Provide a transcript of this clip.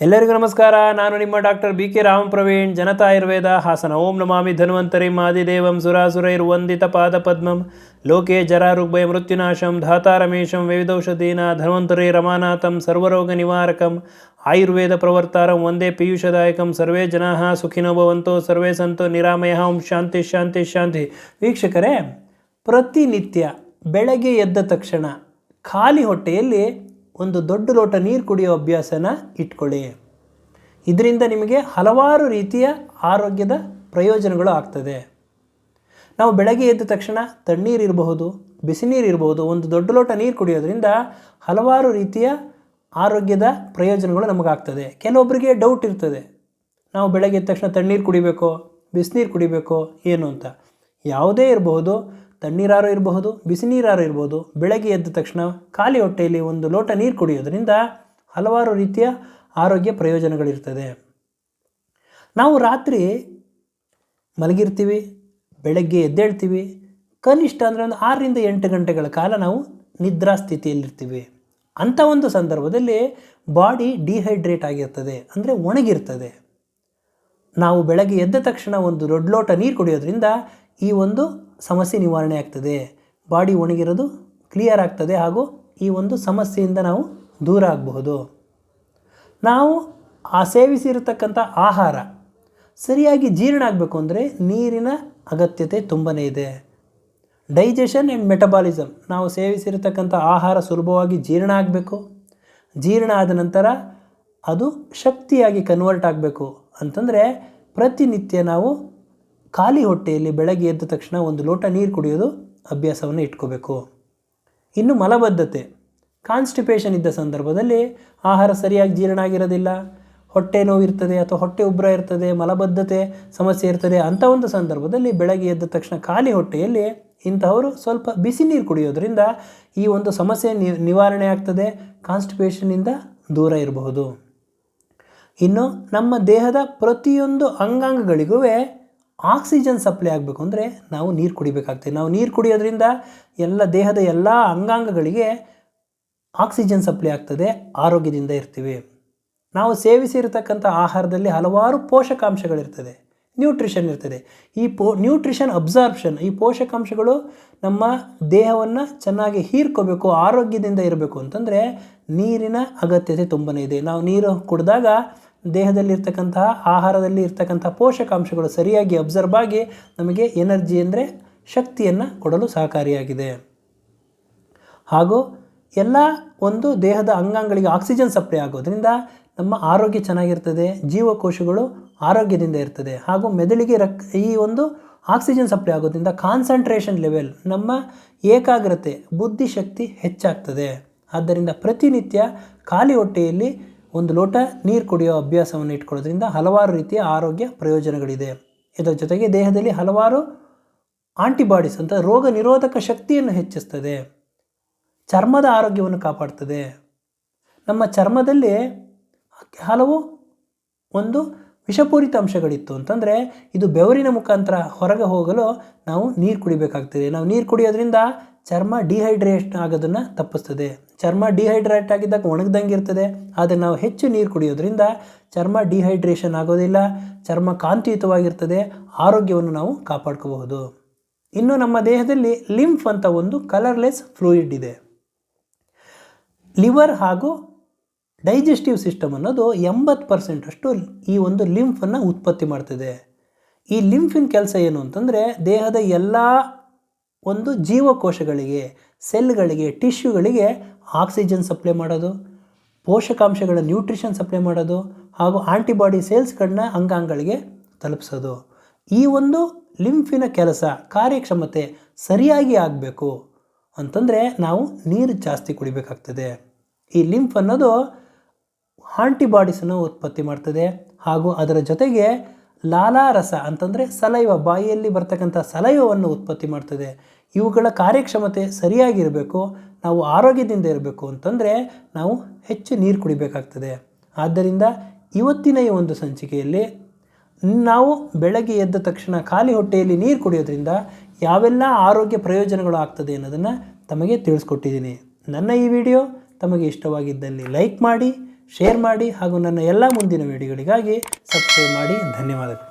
ಎಲ್ಲರಿಗೂ ನಮಸ್ಕಾರ. ನಾನು ನಿಮ್ಮ doctor B K Ram Praveen, Janata Ayurveda, Hassan. ಓಂ ನಮಾಮಿ ಧನ್ವಂತರಿ. ಮಾದಿದೇವಂ ಸುರಾಸುರೈರ್ವಂದಿತ ಪಾದ ಪದ್ಮಂ. ಲೋಕೆ ಜರಾರುಗ್ಭಯ ಮೃತ್ಯುನಾಶಂ. ಧಾತಾರಮೇಶಂ ವಿವಿಧೌಷಧೀನ ಧನ್ವಂತರಿ ರಮಾನಾಥಂ. ಸರ್ವರೋಗ ನಿವಾರಕಂ. ಆಯುರ್ವೇದ ಪ್ರವರ್ತಾರಂ. ಒಂದೇ ಪೀಯೂಷದಾಯಕಂ. ಸರ್ವೇ ಜನಾ ಸುಖಿನೋ ಭವಂತೋ. ಸರ್ವೇ ಸಂತೋ ನಿರಾಮಯ. ಓಂ ಶಾಂತಿ ಶಾಂತಿ ಶಾಂತಿ. ವೀಕ್ಷಕರೇ, ಪ್ರತಿನಿತ್ಯ ಬೆಳಗ್ಗೆ ಎದ್ದ ತಕ್ಷಣ ಖಾಲಿ ಹೊಟ್ಟೆಯಲ್ಲಿ ಒಂದು ದೊಡ್ಡ ಲೋಟ ನೀರು ಕುಡಿಯೋ ಅಭ್ಯಾಸನ ಇಟ್ಕೊಳ್ಳಿ. ಇದರಿಂದ ನಿಮಗೆ ಹಲವಾರು ರೀತಿಯ ಆರೋಗ್ಯದ ಪ್ರಯೋಜನಗಳು ಆಗ್ತದೆ. ನಾವು ಬೆಳಗ್ಗೆ ಎದ್ದ ತಕ್ಷಣ ತಣ್ಣೀರು ಇರಬಹುದು, ಬಿಸಿನೀರು ಇರಬಹುದು, ಒಂದು ದೊಡ್ಡ ಲೋಟ ನೀರು ಕುಡಿಯೋದ್ರಿಂದ ಹಲವಾರು ರೀತಿಯ ಆರೋಗ್ಯದ ಪ್ರಯೋಜನಗಳು ನಮಗಾಗ್ತದೆ. ಕೆಲವೊಬ್ಬರಿಗೆ ಡೌಟ್ ಇರ್ತದೆ. ನಾವು ಬೆಳಗ್ಗೆ ಎದ್ದ ತಕ್ಷಣ ತಣ್ಣೀರು ಕುಡಿಬೇಕೋ, ಬಿಸಿನೀರು ಕುಡಿಬೇಕೋ, ಏನು ಅಂತ. ಯಾವುದೇ ಇರಬಹುದು ತಣ್ಣೀರಾರು ಇರಬಹುದು, ಬಿಸಿನೀರಾರು ಇರಬಹುದು ಬೆಳಗ್ಗೆ ಎದ್ದ ತಕ್ಷಣ ಖಾಲಿ ಹೊಟ್ಟೆಯಲ್ಲಿ ಒಂದು ಲೋಟ ನೀರು ಕುಡಿಯೋದ್ರಿಂದ ಹಲವಾರು ರೀತಿಯ ಆರೋಗ್ಯ ಪ್ರಯೋಜನಗಳಿರ್ತದೆ. ನಾವು ರಾತ್ರಿ ಮಲಗಿರ್ತೀವಿ, ಬೆಳಗ್ಗೆ ಎದ್ದೇಳ್ತೀವಿ, ಕನಿಷ್ಠ ಅಂದರೆ ಒಂದು ಆರರಿಂದ ಎಂಟು ಗಂಟೆಗಳ ಕಾಲ ನಾವು ನಿದ್ರಾ ಸ್ಥಿತಿಯಲ್ಲಿರ್ತೀವಿ ಅಂಥ ಒಂದು ಸಂದರ್ಭದಲ್ಲಿ ಬಾಡಿ ಡಿಹೈಡ್ರೇಟ್ ಆಗಿರ್ತದೆ, ಅಂದರೆ ಒಣಗಿರ್ತದೆ. ನಾವು ಬೆಳಗ್ಗೆ ಎದ್ದ ತಕ್ಷಣ ಒಂದು ದೊಡ್ಡ ಲೋಟ ನೀರು ಕುಡಿಯೋದ್ರಿಂದ ಈ ಒಂದು ಸಮಸ್ಯೆ ನಿವಾರಣೆ ಆಗ್ತದೆ. ಬಾಡಿ ಒಣಗಿರೋದು ಕ್ಲಿಯರ್ ಆಗ್ತದೆ ಹಾಗೂ ಈ ಒಂದು ಸಮಸ್ಯೆಯಿಂದ ನಾವು ದೂರ ಆಗಬಹುದು. ನಾವು ಆ ಸೇವಿಸಿರತಕ್ಕಂಥ ಆಹಾರ ಸರಿಯಾಗಿ ಜೀರ್ಣ ಆಗಬೇಕು ಅಂದರೆ ನೀರಿನ ಅಗತ್ಯತೆ ತುಂಬಾ ಇದೆ. ಡೈಜೆಷನ್ ಆ್ಯಂಡ್ ಮೆಟಬಾಲಿಸಮ್ ನಾವು ಸೇವಿಸಿರತಕ್ಕಂಥ ಆಹಾರ ಸುಲಭವಾಗಿ ಜೀರ್ಣ ಆಗಬೇಕು. ಜೀರ್ಣ ಆದ ನಂತರ ಅದು ಶಕ್ತಿಯಾಗಿ ಕನ್ವರ್ಟ್ ಆಗಬೇಕು ಅಂತಂದರೆ ಪ್ರತಿನಿತ್ಯ ನಾವು ಖಾಲಿ ಹೊಟ್ಟೆಯಲ್ಲಿ ಬೆಳಗ್ಗೆ ಎದ್ದ ತಕ್ಷಣ ಒಂದು ಲೋಟ ನೀರು ಕುಡಿಯೋದು ಅಭ್ಯಾಸವನ್ನು ಇಟ್ಕೋಬೇಕು. ಇನ್ನು ಮಲಬದ್ಧತೆ. ಕಾನ್ಸ್ಟಿಪೇಷನ್ ಇದ್ದ ಸಂದರ್ಭದಲ್ಲಿ ಆಹಾರ ಸರಿಯಾಗಿ ಜೀರ್ಣ ಆಗಿರೋದಿಲ್ಲ ಹೊಟ್ಟೆ ನೋವಿರ್ತದೆ ಅಥವಾ ಹೊಟ್ಟೆ ಉಬ್ಬರ ಇರ್ತದೆ, ಮಲಬದ್ಧತೆ ಸಮಸ್ಯೆ ಇರ್ತದೆ ಅಂಥ ಒಂದು ಸಂದರ್ಭದಲ್ಲಿ ಬೆಳಗ್ಗೆ ಎದ್ದ ತಕ್ಷಣ ಖಾಲಿ ಹೊಟ್ಟೆಯಲ್ಲಿ ಇಂಥವರು ಸ್ವಲ್ಪ ಬಿಸಿ ನೀರು ಕುಡಿಯೋದ್ರಿಂದ ಈ ಒಂದು ಸಮಸ್ಯೆ ನಿವಾರಣೆ ಆಗ್ತದೆ ಕಾನ್ಸ್ಟಿಪೇಷನಿಂದ ದೂರ ಇರಬಹುದು. ಇನ್ನು ನಮ್ಮ ದೇಹದ ಪ್ರತಿಯೊಂದು ಅಂಗಾಂಗಗಳಿಗೂ ಆಕ್ಸಿಜನ್ ಸಪ್ಲೈ ಆಗಬೇಕು ಅಂದರೆ ನಾವು ನೀರು ಕುಡಿಬೇಕಾಗ್ತದೆ. ನಾವು ನೀರು ಕುಡಿಯೋದ್ರಿಂದ ಎಲ್ಲ ದೇಹದ ಎಲ್ಲ ಅಂಗಾಂಗಗಳಿಗೆ ಆಕ್ಸಿಜನ್ ಸಪ್ಲೈ ಆಗ್ತದೆ, ಆರೋಗ್ಯದಿಂದ ಇರ್ತೀವಿ. ನಾವು ಸೇವಿಸಿರ್ತಕ್ಕಂಥ ಆಹಾರದಲ್ಲಿ ಹಲವಾರು ಪೋಷಕಾಂಶಗಳಿರ್ತದೆ, ನ್ಯೂಟ್ರಿಷನ್ ಇರ್ತದೆ. ಈ ಪೋ, ನ್ಯೂಟ್ರಿಷನ್ ಅಬ್ಸಾರ್ಪ್ಷನ್, ಈ ಪೋಷಕಾಂಶಗಳು ನಮ್ಮ ದೇಹವನ್ನು ಚೆನ್ನಾಗಿ ಹೀರ್ಕೋಬೇಕು, ಆರೋಗ್ಯದಿಂದ ಇರಬೇಕು ಅಂತಂದರೆ ನೀರಿನ ಅಗತ್ಯತೆ ತುಂಬನೇ ಇದೆ. ನಾವು ನೀರು ಕುಡಿದಾಗ ದೇಹದಲ್ಲಿರ್ತಕ್ಕಂತಹ ಆಹಾರದಲ್ಲಿ ಇರ್ತಕ್ಕಂಥ ಪೋಷಕಾಂಶಗಳು ಸರಿಯಾಗಿ ಅಬ್ಸರ್ವ್ ಆಗಿ ನಮಗೆ ಎನರ್ಜಿ ಅಂದರೆ ಶಕ್ತಿಯನ್ನು ಕೊಡಲು ಸಹಕಾರಿಯಾಗಿದೆ. ಹಾಗೂ ಎಲ್ಲ ಒಂದು ದೇಹದ ಅಂಗಾಂಗಗಳಿಗೆ ಆಕ್ಸಿಜನ್ ಸಪ್ಲೈ ಆಗೋದ್ರಿಂದ ನಮ್ಮ ಆರೋಗ್ಯ ಚೆನ್ನಾಗಿರ್ತದೆ, ಜೀವಕೋಶಗಳು ಆರೋಗ್ಯದಿಂದ ಇರ್ತದೆ. ಹಾಗೂ ಮೆದುಳಿಗೆ ರಕ್, ಈ ಒಂದು ಆಕ್ಸಿಜನ್ ಸಪ್ಲೈ ಆಗೋದ್ರಿಂದ ಕಾನ್ಸಂಟ್ರೇಷನ್ ಲೆವೆಲ್ ನಮ್ಮ ಏಕಾಗ್ರತೆ, ಬುದ್ಧಿಶಕ್ತಿ ಹೆಚ್ಚಾಗ್ತದೆ. ಆದ್ದರಿಂದ ಪ್ರತಿನಿತ್ಯ ಖಾಲಿ ಹೊಟ್ಟೆಯಲ್ಲಿ ಒಂದು ಲೋಟ ನೀರು ಕುಡಿಯೋ ಅಭ್ಯಾಸವನ್ನು ಇಟ್ಕೊಳ್ಳೋದ್ರಿಂದ ಹಲವಾರು ರೀತಿಯ ಆರೋಗ್ಯ ಪ್ರಯೋಜನಗಳಿದೆ. ಇದರ ಜೊತೆಗೆ ದೇಹದಲ್ಲಿ ಹಲವಾರು ಆಂಟಿಬಾಡೀಸ್ ಅಂತ ರೋಗ ನಿರೋಧಕ ಶಕ್ತಿಯನ್ನು ಹೆಚ್ಚಿಸ್ತದೆ. ಚರ್ಮದ ಆರೋಗ್ಯವನ್ನು ಕಾಪಾಡ್ತದೆ. ನಮ್ಮ ಚರ್ಮದಲ್ಲಿ ಹಲವು ಒಂದು ವಿಷಪೂರಿತ ಅಂಶಗಳಿತ್ತು ಅಂತಂದರೆ ಇದು ಬೆವರಿನ ಮುಖಾಂತರ ಹೊರಗೆ ಹೋಗಲು ನಾವು ನೀರು ಕುಡಿಬೇಕಾಗ್ತದೆ. ನಾವು ನೀರು ಕುಡಿಯೋದ್ರಿಂದ ಚರ್ಮ ಡಿಹೈಡ್ರೇಷನ್ ಆಗೋದನ್ನು ತಪ್ಪಿಸ್ತದೆ. ಚರ್ಮ ಡಿಹೈಡ್ರೇಟ್ ಆಗಿದ್ದಾಗ ಒಣಗ್ದಂಗೆ ಇರ್ತದೆ. ಆದರೆ ನಾವು ಹೆಚ್ಚು ನೀರು ಕುಡಿಯೋದ್ರಿಂದ ಚರ್ಮ ಡಿಹೈಡ್ರೇಷನ್ ಆಗೋದಿಲ್ಲ. ಚರ್ಮ ಕಾಂತಿಯುತವಾಗಿರ್ತದೆ. ಆರೋಗ್ಯವನ್ನು ನಾವು ಕಾಪಾಡ್ಕೋಬಹುದು. ಇನ್ನು ನಮ್ಮ ದೇಹದಲ್ಲಿ ಲಿಂಫ್ ಅಂತ ಒಂದು ಕಲರ್ಲೆಸ್ ಫ್ಲೂಯಿಡ್ ಇದೆ. ಲಿವರ್ ಹಾಗೂ ಡೈಜೆಸ್ಟಿವ್ ಸಿಸ್ಟಮ್ ಅನ್ನೋದು ಎಂಬತ್ತು ಪರ್ಸೆಂಟಷ್ಟು ಈ ಒಂದು ಲಿಂಫನ್ನು ಉತ್ಪತ್ತಿ ಮಾಡ್ತದೆ. ಈ ಲಿಂಫಿನ ಕೆಲಸ ಏನು ಅಂತಂದರೆ ದೇಹದ ಎಲ್ಲ ಒಂದು ಜೀವಕೋಶಗಳಿಗೆ, ಸೆಲ್ಗಳಿಗೆ ಟಿಶ್ಯೂಗಳಿಗೆ ಆಕ್ಸಿಜನ್ ಸಪ್ಲೈ ಮಾಡೋದು, ಪೋಷಕಾಂಶಗಳ ನ್ಯೂಟ್ರಿಷನ್ ಸಪ್ಲೈ ಮಾಡೋದು, ಹಾಗೂ ಆಂಟಿಬಾಡಿ ಸೇಲ್ಸ್ಗಳನ್ನ ಅಂಗಾಂಗಗಳಿಗೆ ತಲುಪಿಸೋದು. ಈ ಒಂದು ಲಿಂಫಿನ ಕೆಲಸ, ಕಾರ್ಯಕ್ಷಮತೆ ಸರಿಯಾಗಿ ಆಗಬೇಕು ಅಂತಂದರೆ ನಾವು ನೀರು ಜಾಸ್ತಿ ಕುಡಿಬೇಕಾಗ್ತದೆ. ಈ ಲಿಂಫ್ ಅನ್ನೋದು ಆಂಟಿಬಾಡೀಸನ್ನು ಉತ್ಪತ್ತಿ ಮಾಡ್ತದೆ ಹಾಗೂ ಅದರ ಜೊತೆಗೆ ಲಾಲಾರಸ ಅಂತಂದರೆ ಸಲೈವ, ಬಾಯಿಯಲ್ಲಿ ಬರ್ತಕ್ಕಂಥ ಸಲೈವವನ್ನು ಉತ್ಪತ್ತಿ ಮಾಡ್ತದೆ. ಇವುಗಳ ಕಾರ್ಯಕ್ಷಮತೆ ಸರಿಯಾಗಿರಬೇಕು, ನಾವು ಆರೋಗ್ಯದಿಂದ ಇರಬೇಕು ಅಂತಂದರೆ ನಾವು ಹೆಚ್ಚು ನೀರು ಕುಡಿಬೇಕಾಗ್ತದೆ. ಆದ್ದರಿಂದ ಇವತ್ತಿನ ಈ ಒಂದು ಸಂಚಿಕೆಯಲ್ಲಿ ನಾವು ಬೆಳಗ್ಗೆ ಎದ್ದ ತಕ್ಷಣ ಖಾಲಿ ಹೊಟ್ಟೆಯಲ್ಲಿ ನೀರು ಕುಡಿಯೋದ್ರಿಂದ ಯಾವೆಲ್ಲ ಆರೋಗ್ಯ ಪ್ರಯೋಜನಗಳು ಆಗ್ತದೆ ಅನ್ನೋದನ್ನು ತಮಗೆ ತಿಳಿಸ್ಕೊಟ್ಟಿದ್ದೀನಿ. ನನ್ನ ಈ ವಿಡಿಯೋ ತಮಗೆ ಇಷ್ಟವಾಗಿದ್ದಲ್ಲಿ ಲೈಕ್ ಮಾಡಿ ಶೇರ್ ಮಾಡಿ ಹಾಗೂ ನನ್ನ ಎಲ್ಲ ಮುಂದಿನ ವಿಡಿಯೋಗಳಿಗಾಗಿ ಸಬ್ಸ್ಕ್ರೈಬ್ ಮಾಡಿ ಧನ್ಯವಾದಗಳು.